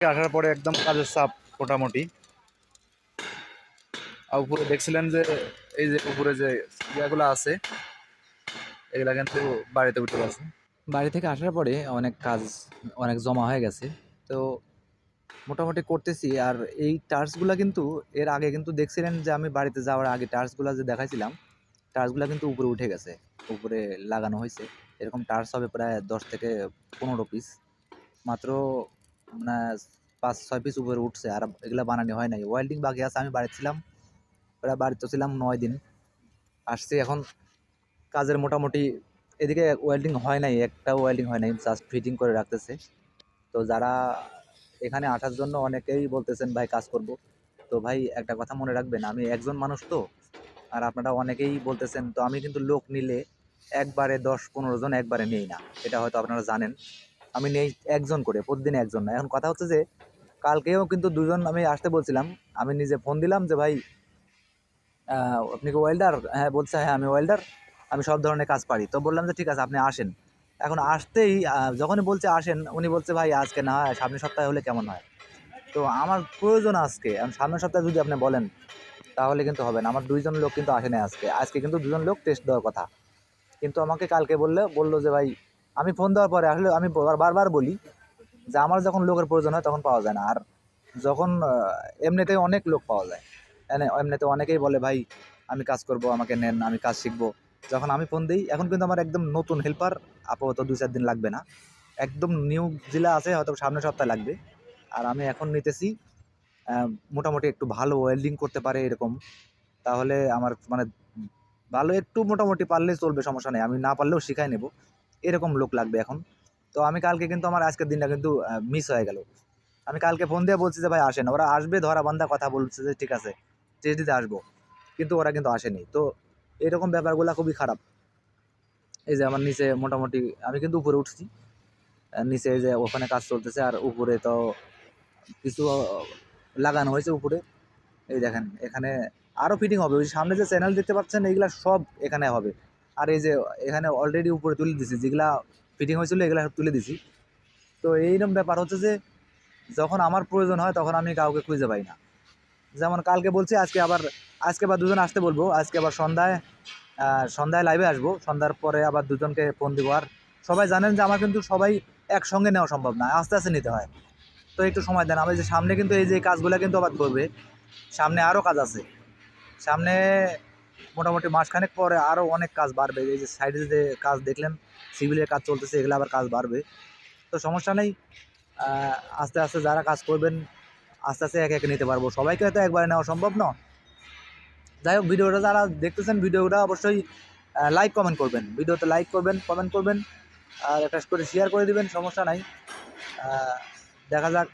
আসার পরে একদম কাজের চাপ মোটামুটি। আর উপরে দেখছিলেন যে, এই যে উপরে যে ইয়েগুলো আছে, এগুলা কিন্তু বাড়িতে উঠে গেছে। বাড়ি থেকে আসার পরে অনেক কাজ, অনেক জমা হয়ে গেছে। তো মোটামুটি করতেছি, আর এই টার্চগুলো কিন্তু এর আগে কিন্তু দেখছিলেন যে আমি বাড়িতে যাওয়ার আগে টার্চগুলো যে দেখাইছিলাম টার্চগুলো কিন্তু উপরে উঠে গেছে, উপরে লাগানো হয়েছে। এরকম টার্চ হবে প্রায় দশ থেকে পনেরো পিস মাত্র মানে পাঁচ, ছয় পিস উপরে উঠছে, আর এগুলো বানানো হয় নাই। ওয়েল্ডিং বাকি আছে, আমি বাড়িতে ছিলাম প্রায় বাড়িতে ছিলাম নয় দিন। আসছি এখন, কাজের মোটামুটি এদিকে ওয়েল্ডিং হয় নাই একটা ওয়েল্ডিং হয় নাই জাস্ট ফিটিং করে রাখতেছে। তো যারা এখানে আসার জন্য অনেকেই বলতেছেন, ভাই, কাজ করব। তো ভাই, একটা কথা মনে রাখবেন, আমি একজন মানুষ তো, আর আপনারা অনেকেই বলতেছেন, তো আমি কিন্তু লোক নিলে একবারে দশ পনেরো জন একবারে নেই না। এটা হয়তো আপনারা জানেন। আমি নেই, একজন করে, প্রতিদিন একজন না। এখন কথা হচ্ছে যে, কালকেও কিন্তু দুজন আমি আসতে বলছিলাম। আমি নিজে ফোন দিলাম যে, ভাই আপনি কি ওয়েল্ডার হ্যাঁ বলছে হ্যাঁ আমি ওয়েল্ডার আমি সব ধরনের কাজ পারি। তো বললাম যে, ঠিক আছে, আপনি আসেন। এখন আসতেই যখনই বলছে আসেন, উনি বলছে, ভাই, আজকে না হয়, সামনের সপ্তাহে হলে কেমন হয়? তো আমার প্রয়োজন আজকে, আমি সামনের সপ্তাহে যদি আপনি বলেন, তাহলে কিন্তু হবে না। আমার দুইজন লোক কিন্তু আসে না আজকে। আজকে কিন্তু দুজন লোক টেস্ট দেওয়ার কথা। কিন্তু আমাকে কালকে বললে, বলল যে, ভাই আমি ফোন দেওয়ার পরে আসলে আমি বার- বারবার বলি যে আমার যখন লোকের প্রয়োজন হয় তখন পাওয়া যায় না। আর যখন আহ, এমনিতেই অনেক লোক পাওয়া যায়। এনে- এমনিতে অনেকেই বলে ভাই আমি কাজ করব আমাকে নেন আমি কাজ শিখব। যখন আমি ফোন দিই এখন কিন্তু আমার একদম নতুন হেল্পার আপাতত দুই চার দিন লাগবে না। একদম নিউ জেলা আছে হয়তো সামনের সপ্তাহে লাগবে। আর আমি এখন নিতেছি মোটামুটি একটু ভালো ওয়েল্ডিং করতে পারে এরকম। তাহলে আমার মানে ভালো একটু মোটামুটি পারলেই চলবে সমস্যা নেই। আমি না পারলেও শিখাই নেব। এরকম লোক লাগবে এখন। তো আমি কালকে কিন্তু আমার আজকের দিনটা কিন্তু মিস হয়ে গেল। আমি কালকে ফোন দিয়ে বলছি যে, ভাই, আসেন। ওরা আসবে, ধরা বান্ধা কথা বলছে যে, ঠিক আছে দিতে আসব। কিন্তু ওরা কিন্তু আসেনি। তো এরকম ব্যাপারগুলো খুবই খারাপ। এই যে আমার নিচে মোটামুটি, আমি কিন্তু উপরে উঠছি। নিচে যে ওখানে কাজ চলতেছে আর উপরে তো কিছু লাগানো হয়েছে উপরে। এই দেখেন, এখানে আরও ফিটিং হবে। ওই সামনে যে চ্যানেল দেখতে পাচ্ছেন, এইগুলা সব এখানে হবে। আর এই যে এখানে অলরেডি উপরে তুলে দিছি, যেগুলা ফিটিং হয়েছিল, এগুলা সব তুলে দিছি। তো এইরকম ব্যাপার হচ্ছে যে, যখন আমার প্রয়োজন হয়, তখন আমি কাউকে খুঁজে পাই না। যেমন কালকে বলছি, আজকে আবার আজকে আবার দুজন আসতে বলব। আজকে আবার সন্ধ্যায় সন্ধ্যায় লাইভে আসব। সন্ধ্যার পরে আবার দুজনকে ফোন দিব। আর সবাই জানেন যে, আমার কিন্তু সবাই একসঙ্গে নেওয়া সম্ভব না। আস্তে আস্তে নিতে হয়। তো একটু সময় দেন। আমি যে সামনে কিন্তু এই যে কাজগুলো কিন্তু আবার করবে। সামনে আরও কাজ আছে। সামনে মোটামুটি মাসখানেক পরে আরও অনেক কাজ বাড়বে। এই যে সাইডে যে কাজ দেখলেন সিভিলের কাজ চলতেছে, এগুলো আবার কাজ বাড়বে। তো সমস্যা নেই আস্তে আস্তে যারা কাজ করবেন, আস্তে আস্তে একে একে নিতে পারব। সবাইকে হয়তো একবারে নেওয়া সম্ভব না যাই হোক, ভিডিওটা যারা দেখতেছেন, ভিডিওটা অবশ্যই লাইক কমেন্ট করবেন। ভিডিওতে লাইক করবেন কমেন্ট করবেন, আর একটা করে শেয়ার করে দিবেন, সমস্যা নাই। দেখা যাক।